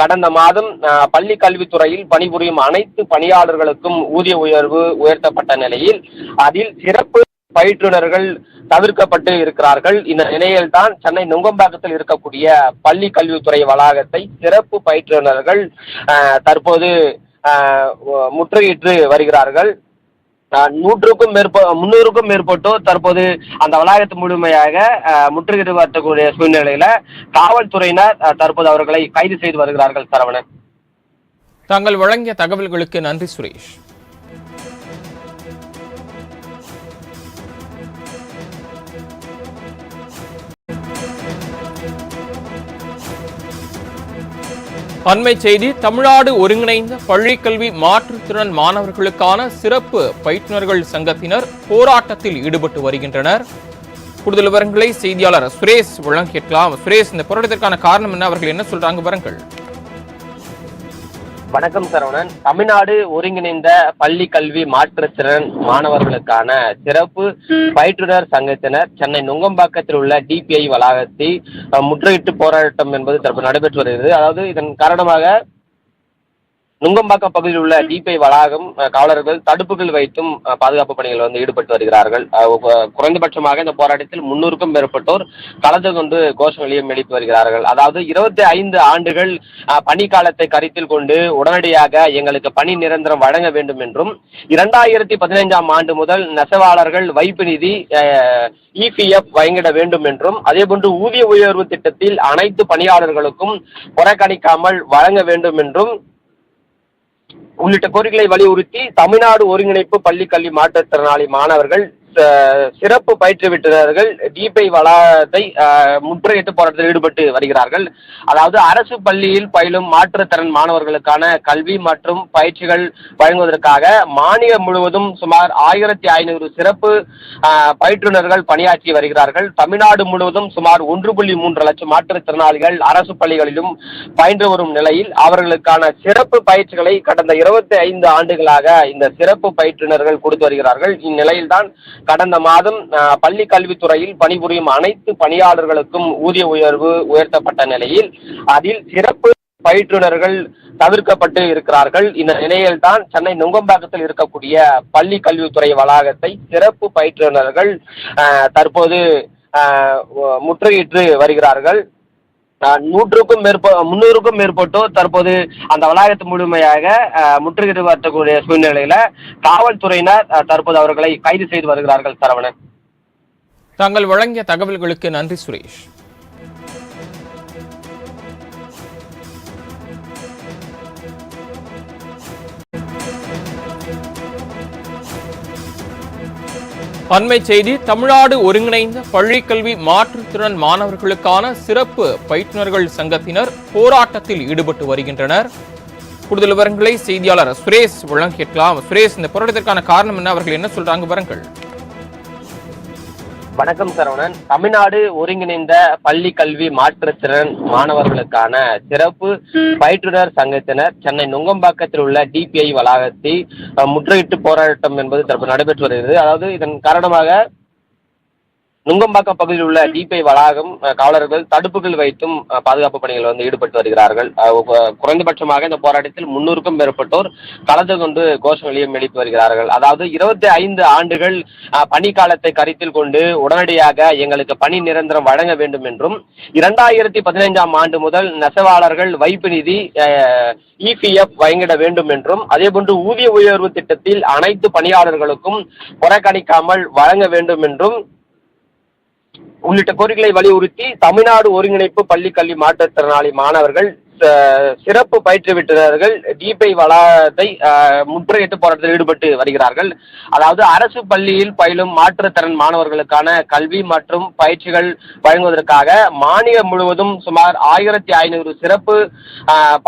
கடந்த மாதம் பள்ளி கல்வித்துறையில் பணிபுரியும் அனைத்து பணியாளர்களுக்கும் ஊதிய உயர்வு உயர்த்தப்பட்ட நிலையில் அதில் சிறப்பு பயிற்றுனர்கள் தவிர்க்கப்பட்டு இருக்கிறார்கள். இந்த நிலையில் தான் சென்னை நுங்கம்பாக்கத்தில் இருக்கக்கூடிய பள்ளி கல்வித்துறை வளாகத்தை சிறப்பு பயிற்றுனர்கள் தற்போது முற்றுகையிட்டு வருகிறார்கள். நூற்றுக்கும் மேற்ப முன்னூறுக்கும் மேற்பட்டோர் தற்போது அந்த வளாகத்து முழுமையாக அஹ், முற்றுகையிடப்படக்கூடிய சூழ்நிலையில காவல்துறையினர் தற்போது அவர்களை கைது செய்து வருகிறார்கள் சரவணன். தாங்கள் வழங்கிய தகவல்களுக்கு நன்றி சுரேஷ். அண்மை செய்தி தமிழ்நாடு ஒருங்கிணைந்த பள்ளிக்கல்வி மாற்றுத்திறன் மாணவர்களுக்கான சிறப்பு பயிற்றுனர்கள் சங்கத்தினர் போராட்டத்தில் ஈடுபட்டு வருகின்றனர். கூடுதல் விவரங்களை செய்தியாளர் சுரேஷ் வழங்க கேட்கலாம் சுரேஷ் இந்த போராட்டத்திற்கான காரணம் என்ன? அவர்கள் என்ன சொல்றாங்க? வரங்கள் வணக்கம் சரவணன். தமிழ்நாடு ஒருங்கிணைந்த பள்ளி கல்வி மாற்றுத்திறன் மாணவர்களுக்கான சிறப்பு பயிற்றுனர் சங்கத்தினர் சென்னை நுங்கம்பாக்கத்தில் உள்ள டிபிஐ வளாகத்தை அஹ், முற்றுகையிட்டு போராட்டம் என்பது தற்போது நடைபெற்று வருகிறது. அதாவது இதன் காரணமாக நுங்கம்பாக்கம் பகுதியில் உள்ள டிபிஐ வளாகம் காவலர்கள் தடுப்புகள் வைத்தும் பாதுகாப்பு பணிகள் வந்து ஈடுபட்டு வருகிறார்கள். குறைந்தபட்சமாக இந்த போராட்டத்தில் முன்னூறுக்கும் மேற்பட்டோர் கலந்து கொண்டு கோஷங்களையும் எழுப்பி வருகிறார்கள். அதாவது இருபத்தி ஐந்து ஆண்டுகள் அஹ், பணிக்காலத்தை கருத்தில் கொண்டு உடனடியாக எங்களுக்கு பணி நிரந்தரம் வழங்க வேண்டும் என்றும் இரண்டாயிரத்தி பதினைஞ்சாம் ஆண்டு முதல் நெசவாளர்கள் வைப்பு நிதி இபிஎஃப் வழங்கிட வேண்டும் என்றும் அதேபோன்று ஊதிய உயர்வு திட்டத்தில் அனைத்து பணியாளர்களுக்கும் புறக்கணிக்காமல் வழங்க வேண்டும் என்றும் உள்ளிட்ட கோரிக்கைகளை வலியுறுத்தி தமிழ்நாடு ஒருங்கிணைப்பு பள்ளி கல்வி மாற்றுத்திறனாளி மாணவர்கள் சிறப்பு சிறப்பு பயிற்றுவிட்டனர்கள் டிபை வளாகத்தை முற்றுகையிட்டு போராட்டத்தில் ஈடுபட்டு வருகிறார்கள். அதாவது அரசு பள்ளியில் பயிலும் மாற்றுத்திறன் மாணவர்களுக்கான கல்வி மற்றும் பயிற்சிகள் வழங்குவதற்காக மாநிலம் முழுவதும் சுமார் ஆயிரத்தி ஐநூறு சிறப்பு பயிற்றுநர்கள் பயிற்றுனர்கள் பணியாற்றி வருகிறார்கள். தமிழ்நாடு முழுவதும் சுமார் ஒன்று புள்ளி மூன்று லட்சம் மாற்றுத்திறனாளிகள் அரசு பள்ளிகளிலும் பயின்று வரும் நிலையில் அவர்களுக்கான சிறப்பு பயிற்சிகளை கடந்த இருபத்தி ஐந்து ஆண்டுகளாக இந்த சிறப்பு பயிற்றுனர்கள் கொடுத்து வருகிறார்கள். இந்நிலையில்தான் கடந்த மாதம் பள்ளி கல்வித்துறையில் பணிபுரியும் அனைத்து பணியாளர்களுக்கும் ஊதிய உயர்வு உயர்த்தப்பட்ட நிலையில் அதில் சிறப்பு பயிற்றுனர்கள் தவிர்க்கப்பட்டு இருக்கிறார்கள். இந்த நிலையில்தான் சென்னை நுங்கம்பாக்கத்தில் இருக்கக்கூடிய பள்ளி கல்வித்துறை வளாகத்தை சிறப்பு பயிற்றுனர்கள் தற்போது முற்றுகையிட்டு வருகிறார்கள். நூற்றுக்கும் மேற்ப முன்னூறுக்கும் மேற்பட்டோர் தற்போது அந்த வளாகத்து முழுமையாக அஹ், வரக்கூடிய சூழ்நிலையில காவல்துறையினர் தற்போது அவர்களை கைது செய்து வருகிறார்கள் சரவணன். தாங்கள் வழங்கிய தகவல்களுக்கு நன்றி சுரேஷ். அண்மை செய்தி தமிழ்நாடு ஒருங்கிணைந்த பள்ளிக்கல்வி மாற்றுத்திறன் மாணவர்களுக்கான சிறப்பு பயிற்றுனர்கள் சங்கத்தினர் போராட்டத்தில் ஈடுபட்டு வருகின்றனர். கூடுதல் விவரங்களை செய்தியாளர் சுரேஷ் வழங்க கேட்கலாம் சுரேஷ் இந்த போராட்டத்திற்கான காரணம் என்ன? அவர்கள் என்ன சொல்றாங்க? விவரங்கள். வணக்கம் சரவணன். தமிழ்நாடு ஒருங்கிணைந்த பள்ளி கல்வி மாற்றுத்திறன் மாணவர்களுக்கான சிறப்பு பயிற்றுனர் சங்கத்தினர் சென்னை நுங்கம்பாக்கத்தில் உள்ள டிபிஐ வளாகத்தில் அஹ், முற்றுகையிட்டு போராட்டம் என்பது தற்போது நடைபெற்று வருகிறது. அதாவது இதன் காரணமாக நுங்கம்பாக்கம் பகுதியில் உள்ள டிபிஐ வளாகம் காவலர்கள் தடுப்புகள் வைத்தும் பாதுகாப்பு பணிகள் வந்து ஈடுபட்டு வருகிறார்கள். குறைந்தபட்சமாக இந்த போராட்டத்தில் முன்னூறுக்கும் மேற்பட்டோர் கலந்து கொண்டு கோஷங்களையும் எழுப்பி வருகிறார்கள். அதாவது இருபத்தி ஐந்து ஆண்டுகள் பணிக்காலத்தை கருத்தில் கொண்டு உடனடியாக எங்களுக்கு பணி நிரந்தரம் வழங்க வேண்டும் என்றும் இரண்டாயிரத்தி பதினைஞ்சாம் ஆண்டு முதல் நெசவாளர்கள் வைப்பு நிதி இபிஎஃப் வழங்கிட வேண்டும் என்றும் அதேபோன்று ஊதிய உயர்வு திட்டத்தில் அனைத்து பணியாளர்களுக்கும் புறக்கணிக்காமல் வழங்க வேண்டும் என்றும் உள்ளிட்ட கோரிக்கைகளை வலியுறுத்தி தமிழ்நாடு ஒருங்கிணைப்பு பள்ளி கல்வி மாற்றுத்திறனாளி மாணவர்கள் சிறப்பு பயிற்றுவிட்டனர்கள் டிபை வளாகத்தை முற்றுகையிட்டு போராட்டத்தில் ஈடுபட்டு வருகிறார்கள். அதாவது அரசு பள்ளியில் பயிலும் மாற்றுத்திறன் மாணவர்களுக்கான கல்வி மற்றும் பயிற்சிகள் வழங்குவதற்காக மாநிலம் முழுவதும் சுமார் ஆயிரத்தி ஐநூறு சிறப்பு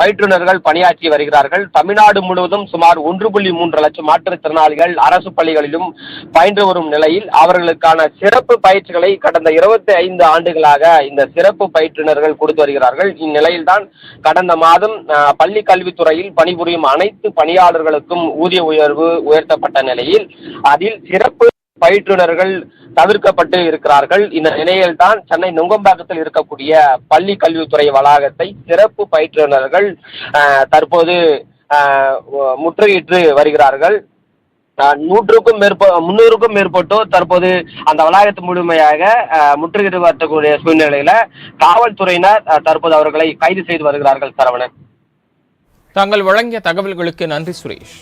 பயிற்றுநர்கள் பயிற்றுனர்கள் பணியாற்றி வருகிறார்கள். தமிழ்நாடு முழுவதும் சுமார் ஒன்று புள்ளி மூன்று லட்சம் மாற்றுத்திறனாளிகள் அரசு பள்ளிகளிலும் பயின்று வரும் நிலையில் அவர்களுக்கான சிறப்பு பயிற்சிகளை கடந்த இருபத்தி ஐந்து ஆண்டுகளாக இந்த சிறப்பு பயிற்றுனர்கள் கொடுத்து வருகிறார்கள். இந்நிலையில்தான் கடந்த மாதம் பள்ளி கல்வித்துறையில் பணிபுரியும் அனைத்து பணியாளர்களுக்கும் ஊதிய உயர்வு உயர்த்தப்பட்ட நிலையில் அதில் சிறப்பு பயிற்றுனர்கள் தவிர்க்கப்பட்டு இருக்கிறார்கள். இந்த நிலையில் தான் சென்னை நுங்கம்பாக்கத்தில் இருக்கக்கூடிய பள்ளி கல்வித்துறை வளாகத்தை சிறப்பு பயிற்றுனர்கள் தற்போது முற்றுகையிட்டு வருகிறார்கள். நூற்றுக்கும் மேற்ப முன்னூறுக்கும் மேற்பட்டோர் தற்போது அந்த வளாகத்தை முழுமையாக முற்றுகிட்டு வரக்கூடிய சூழ்நிலையில காவல்துறையினர் தற்போது அவர்களை கைது செய்து வருகிறார்கள் சரவணன். தாங்கள் வழங்கிய தகவல்களுக்கு நன்றி சுரேஷ்.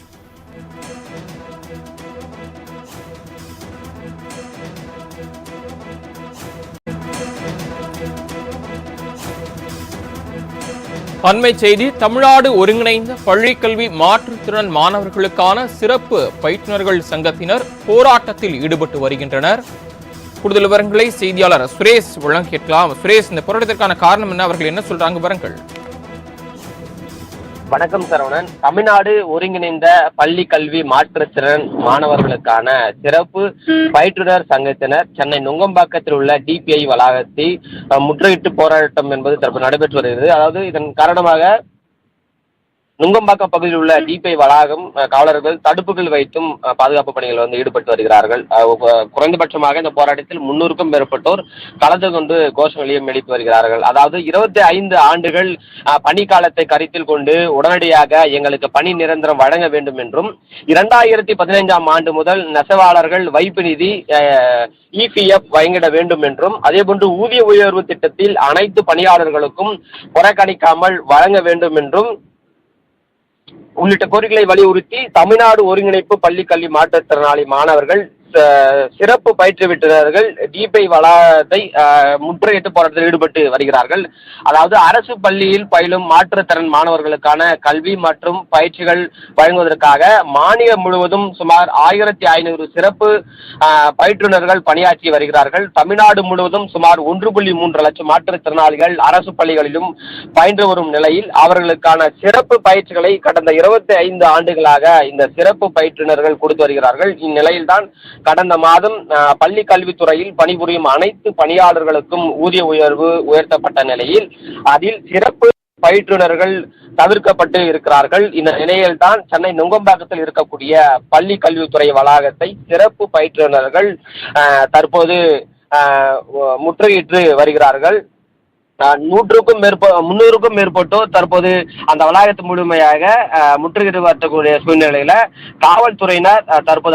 அண்மை செய்தி தமிழ்நாடு ஒருங்கிணைந்த பள்ளிக்கல்வி மாற்றுத்திறன் மாணவர்களுக்கான சிறப்பு பயிற்றுனர்கள் சங்கத்தினர் போராட்டத்தில் ஈடுபட்டு வருகின்றனர். கூடுதல் விவரங்களை செய்தியாளர் சுரேஷ் வழங்க கேட்கலாம் சுரேஷ் இந்த போராட்டத்திற்கான காரணம் என்ன? அவர்கள் என்ன சொல்றாங்க? விவரங்கள். வணக்கம் சரவணன். தமிழ்நாடு ஒருங்கிணைந்த பள்ளி கல்வி மாற்றுத்திறன் மாணவர்களுக்கான சிறப்பு பயிற்றுனர் சங்கத்தினர் சென்னை நுங்கம்பாக்கத்தில் உள்ள டிபிஐ வளாகத்தை அஹ், முற்றுகையிட்டு போராட்டம் என்பது தற்போது நடைபெற்று வருகிறது. அதாவது இதன் காரணமாக நுங்கம்பாக்கம் பகுதியில் உள்ள டிபிஐ வளாகம் காவலர்கள் தடுப்புகள் வைத்தும் பாதுகாப்பு பணிகள் வந்து ஈடுபட்டு வருகிறார்கள். குறைந்தபட்சமாக இந்த போராட்டத்தில் முன்னூறுக்கும் மேற்பட்டோர் கலந்து கொண்டு கோஷங்களையும் எழுப்பி வருகிறார்கள். அதாவது இருபத்தி ஐந்து ஆண்டுகள் பணிக்காலத்தை கருத்தில் கொண்டு உடனடியாக எங்களுக்கு பணி நிரந்தரம் வழங்க வேண்டும் என்றும் இரண்டாயிரத்தி பதினைஞ்சாம் ஆண்டு முதல் நெசவாளர்கள் வைப்பு நிதி இபிஎஃப் வழங்கிட வேண்டும் என்றும் அதேபோன்று ஊதிய உயர்வு திட்டத்தில் அனைத்து பணியாளர்களுக்கும் புறக்கணிக்காமல் வழங்க வேண்டும் என்றும் உள்ளிட்ட கோரிக்கைகளை வலியுறுத்தி தமிழ்நாடு ஒருங்கிணைப்பு பள்ளி கல்வி மாற்றுத்திறனாளி மாணவர்கள் சிறப்பு பயிற்றுவிட்டனர்கள் டிபை வளாகத்தை முற்றுகையிட்டு போராட்டத்தில் ஈடுபட்டு வருகிறார்கள். அதாவது அரசு பள்ளியில் பயிலும் மாற்றுத்திறன் மாணவர்களுக்கான கல்வி மற்றும் பயிற்சிகள் வழங்குவதற்காக மாநிலம் முழுவதும் சுமார் ஆயிரத்தி ஐநூறு சிறப்பு பயிற்றுநர்கள் பயிற்றுனர்கள் பணியாற்றி வருகிறார்கள். தமிழ்நாடு முழுவதும் சுமார் ஒன்று புள்ளி மூன்று லட்சம் மாற்றுத்திறனாளிகள் அரசு பள்ளிகளிலும் பயின்று வரும் நிலையில் அவர்களுக்கான சிறப்பு பயிற்சிகளை கடந்த இருபத்தி ஐந்து ஆண்டுகளாக இந்த சிறப்பு பயிற்றுனர்கள் கொடுத்து வருகிறார்கள். இந்நிலையில்தான் கடந்த மாதம் பள்ளி கல்வித்துறையில் பணிபுரியும் அனைத்து பணியாளர்களுக்கும் ஊதிய உயர்வு உயர்த்தப்பட்ட நிலையில் அதில் சிறப்பு பயிற்றுனர்கள் தவிர்க்கப்பட்டு இருக்கிறார்கள். இந்த நிலையில் தான் சென்னை நுங்கம்பாக்கத்தில் இருக்கக்கூடிய பள்ளி கல்வித்துறை வளாகத்தை சிறப்பு பயிற்றுனர்கள் தற்போது முற்றுகையிட்டு வருகிறார்கள். நூற்றுக்கும் மேற்ப முன்னூறுக்கும் மேற்பட்டோர் தற்போது அந்த வளாகத்தின் முழுமையாக முற்றுகிட்டு முற்றுகையிட்டு வரக்கூடிய சூழ்நிலையில காவல்துறையினர் தற்போது